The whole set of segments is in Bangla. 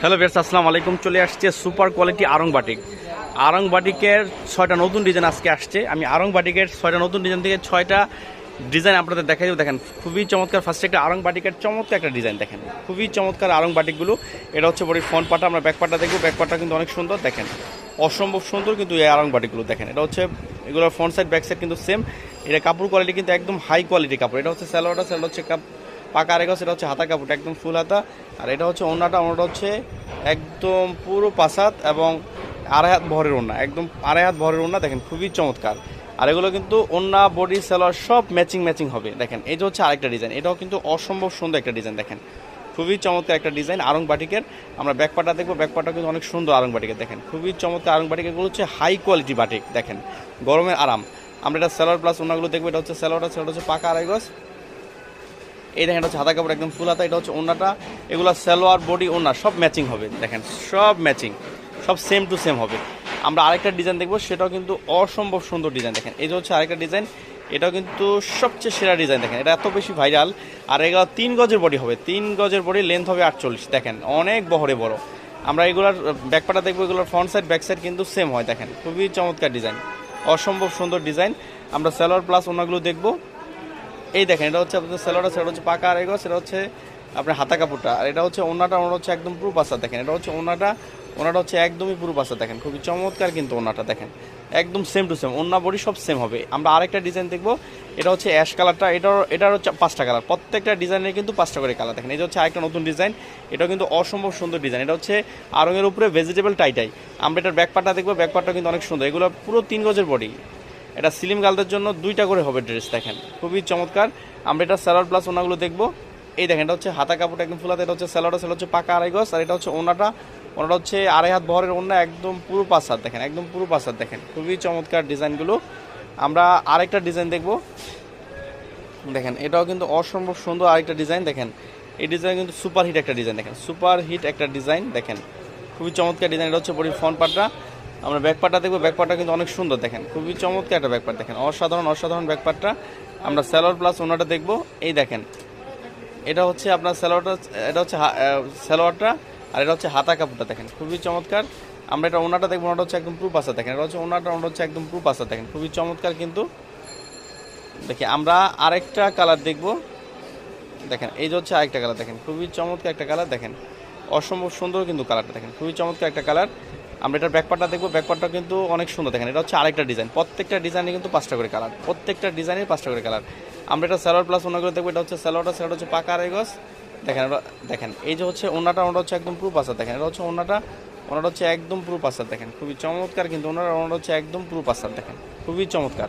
হ্যালো বেস আসসালামু আলাইকুম। চলে আসছে super quality Aarong batik. Aarong বাটিকের ছয়টা নতুন ডিজাইন আজকে আসছে। আমি আরং বাটিকের ছয়টা নতুন ডিজাইন থেকে ছয়টা ডিজাইন আপনাদের দেখাই দেবো। দেখেন, খুবই চমৎকার ফার্স্টে একটা আরং বাটিকের চমৎকার একটা ডিজাইন দেখেন। খুবই চমৎকার আরং বাটিকগুলো। এটা হচ্ছে বড়ির ফ্রন্ট পাটা, আমরা ব্যাক পাটা দেখব। ব্যাক পাটা কিন্তু অনেক সুন্দর। দেখেন, অসম্ভব সুন্দর কিন্তু এই আরং বাটিকগুলো। দেখেন, এটা হচ্ছে এগুলোর ফ্রন্ট সাইড ব্যাক সাইড কিন্তু সেম এটা কাপড় কোয়ালিটি কিন্তু একদম হাই কোয়ালিটি কাপড়। এটা হচ্ছে স্যালোয়ারটা স্যালোয়ার হচ্ছে কাপ পাকা রেগস এটা হচ্ছে হাতা কাপড় একদম ফুল হাতা। আর এটা হচ্ছে ওনাটা ওনাটা হচ্ছে একদম পুরো পাসাত এবং আড়াই হাত ভরের ওনা একদম আড়াই হাত ভরের ওনা দেখেন খুবই চমৎকার। আর এগুলো কিন্তু ওন্না, বডি, সেলার, সব ম্যাচিং ম্যাচিং হবে, দেখেন। এই যে হচ্ছে আরেকটা ডিজাইন, এটাও কিন্তু অসম্ভব সুন্দর একটা ডিজাইন, দেখেন। খুবই চমৎকার একটা ডিজাইন, আরং বাটিকের। আমরা ব্যাকপাটা দেখব ব্যাকপাটা কিন্তু অনেক সুন্দর আরং বাটিকের, দেখেন। খুবই চমৎকার আরং বাটিকেরগুলো হচ্ছে হাই কোয়ালিটি বাটিক, দেখেন। গরমের আরাম। আমরা এটা সেলার প্লাস ওনাগুলো দেখব, এটা হচ্ছে সেলারটা সেলার হচ্ছে পাকা আড়াই গজ এই দেখেন হচ্ছে হাতা কাপড়, একদম ফুল হাতা এটা হচ্ছে ওনাটা এগুলো সালোয়ার, বডি ওনা সব ম্যাচিং হবে, দেখেন, সব ম্যাচিং সব সেম টু সেম হবে। আমরা আরেকটা ডিজাইন দেখব, সেটাও কিন্তু অসম্ভব সুন্দর ডিজাইন দেখেন, এই যে হচ্ছে আরেকটা ডিজাইন এটাও কিন্তু সবচেয়ে সেরা ডিজাইন দেখেন, এটা এত বেশি ভাইরাল আর এগুলো তিন গজের বডি হবে, তিন গজের বডি লেন্থ হবে আটচল্লিশ, দেখেন, অনেক বহরে বড়। আমরা এগুলোর ব্যাকপাটা দেখব, এগুলোর ফ্রন্ট সাইড ব্যাক সাইড কিন্তু সেম হয়, দেখেন, খুবই চমৎকার ডিজাইন অসম্ভব সুন্দর ডিজাইন আমরা সালোয়ার প্লাস ওনাগুলো দেখব এই দেখেন, এটা হচ্ছে আপনাদের সেলোটা সেটা হচ্ছে পাকা আর এগো, সেটা হচ্ছে আপনার হাতা কাপড়টা। আর এটা হচ্ছে ওনাটা ওনাটা হচ্ছে একদম পুরো পাশা দেখেন। এটা হচ্ছে ওনাটা ওনাটা হচ্ছে একদমই পুরো পাশা দেখেন। খুবই চমৎকার কিন্তু ওনাটা দেখেন। একদম সেম টু সেম ওনা বডি সব সেম হবে। আমরা আরেকটা ডিজাইন দেখব, এটা হচ্ছে অ্যাশ কালারটা এটার এটার হচ্ছে পাঁচটা কালার প্রত্যেকটা ডিজাইনের কিন্তু পাঁচটা করে কালার দেখেন। এটা হচ্ছে আরেকটা নতুন ডিজাইন এটাও কিন্তু অসম্ভব সুন্দর ডিজাইন এটা হচ্ছে আরঙের উপরে ভেজিটেবল টাইটাই আমরা এটার ব্যাকপাটা দেখব ব্যাকপাটটা কিন্তু অনেক সুন্দর। এগুলো পুরো তিন গজের বডি এটা সিলিম গালদের জন্য দুইটা করে হবে ড্রেস, দেখেন। খুবই চমৎকার। আমরা এটা স্যালোয়ার প্লাস ওনাগুলো দেখব। এই দেখেন, এটা হচ্ছে হাতা কাপড় একদম ফুলাতে, এটা হচ্ছে স্যালোয়ারটা সেটা হচ্ছে পাকা আড়াই গজ, আর এটা হচ্ছে ওনাটা। ওনাটা হচ্ছে আড়াই হাত ভরের ওনা, একদম পুরো হাত দেখেন, একদম পুরো হাত দেখেন। খুবই চমৎকার ডিজাইনগুলো। আমরা আরেকটা ডিজাইন দেখব। দেখেন, এটাও কিন্তু অসম্ভব সুন্দর আরেকটা ডিজাইন, দেখেন। এই ডিজাইন কিন্তু সুপার হিট একটা ডিজাইন, দেখেন। সুপার হিট একটা ডিজাইন, দেখেন। খুবই চমৎকার ডিজাইন, এটা হচ্ছে বড়ি ফ্রন্ট পার্টটা। আমরা ব্যাকপার্টটা দেখব। ব্যাকপার্টটা কিন্তু অনেক সুন্দর দেখেন। খুবই চমৎকার একটা ব্যাকপার্ট দেখেন। অসাধারণ অসাধারণ ব্যাকপার্টটা আমরা স্যালোয়ার প্লাস ওনাটা দেখব। এই দেখেন। এটা হচ্ছে আপনার স্যালোয়ারটা, এটা হচ্ছে স্যালোয়ারটা আর এটা হচ্ছে হাতা কাপড়টা দেখেন। খুবই চমৎকার। আমরা এটা ওনাটা দেখব। ওনাটা হচ্ছে একদম প্রুফ আসা দেখেন। এটা হচ্ছে ওনাটা ওনাটা হচ্ছে একদম প্রুফ আসা দেখেন। খুবই চমৎকার কিন্তু। দেখি, আমরা আরেকটা কালার দেখব। দেখেন, এই যে হচ্ছে আরেকটা কালার দেখেন। খুবই চমৎকার একটা কালার দেখেন। অসম্ভব সুন্দর কিন্তু কালারটা দেখেন। খুবই চমৎকার একটা কালার। আমরা এটার ব্যাকপার্টটা দেখব। ব্যাকপার্টটা কিন্তু অনেক সুন্দর দেখেন। এটা হচ্ছে আরেকটা ডিজাইন প্রত্যেকটা ডিজাইনে কিন্তু পাঁচটা করে কালার প্রত্যেকটা ডিজাইনের পাঁচটা করে কালার আমরা এটা স্যালোয়ার প্লাস ওনাগুলো দেখব। এটা হচ্ছে স্যালোয়ারটা সেটা হচ্ছে পাকা আড়াইগজ দেখেন দেখেন, এই যে হচ্ছে ওনাটা ওনাটা হচ্ছে একদম প্রুফ পাসার দেখেন, এটা হচ্ছে ওনাটা ওনাটা হচ্ছে একদম প্রুফ পাসার দেখেন, খুবই চমৎকার কিন্তু ওনারা ওনাটা হচ্ছে একদম প্রুফ পাসার দেখেন, খুবই চমৎকার।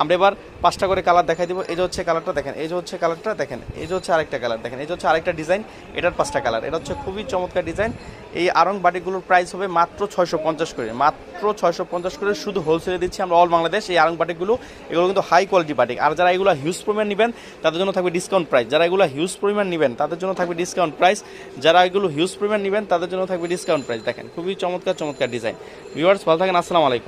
আমরা এবার পাঁচটা করে কালার দেখাই দিব। এই যে হচ্ছে কালারটা দেখেন, এই যে হচ্ছে কালারটা দেখেন, এই যে হচ্ছে আরেকটা কালার দেখেন, এই যে হচ্ছে আরেকটা ডিজাইন এটার পাঁচটা কালার এটা হচ্ছে খুবই চমৎকার ডিজাইন এই আরং প্রাইস হবে মাত্র ছয়শো পঞ্চাশ করে। মাত্র ছয়শো পঞ্চাশ করে শুধু হোলসেলে দিচ্ছি আমরা অল বাংলাদেশ। এই আরং এগুলো কিন্তু হাই কোয়ালিটি বাটিক আর যারা এগুলো হিউজ পরিমাণ নেবেন, তাদের জন্য থাকবে ডিসকাউন্ট প্রাইস যারা এগুলো হিউজ পরিমাণ নেবেন, তাদের জন্য থাকবে ডিসকাউন্ট প্রাইস যারা এগুলো হিউজ পরিমাণ নেবেন, তাদের জন্য থাকবে ডিসকাউন্ট প্রাইস দেখেন, খুবই চমৎকার চমৎকার ডিজাইন ভিউয়ার্স ভালো থাকেন, আসসালামু আলাইকুম।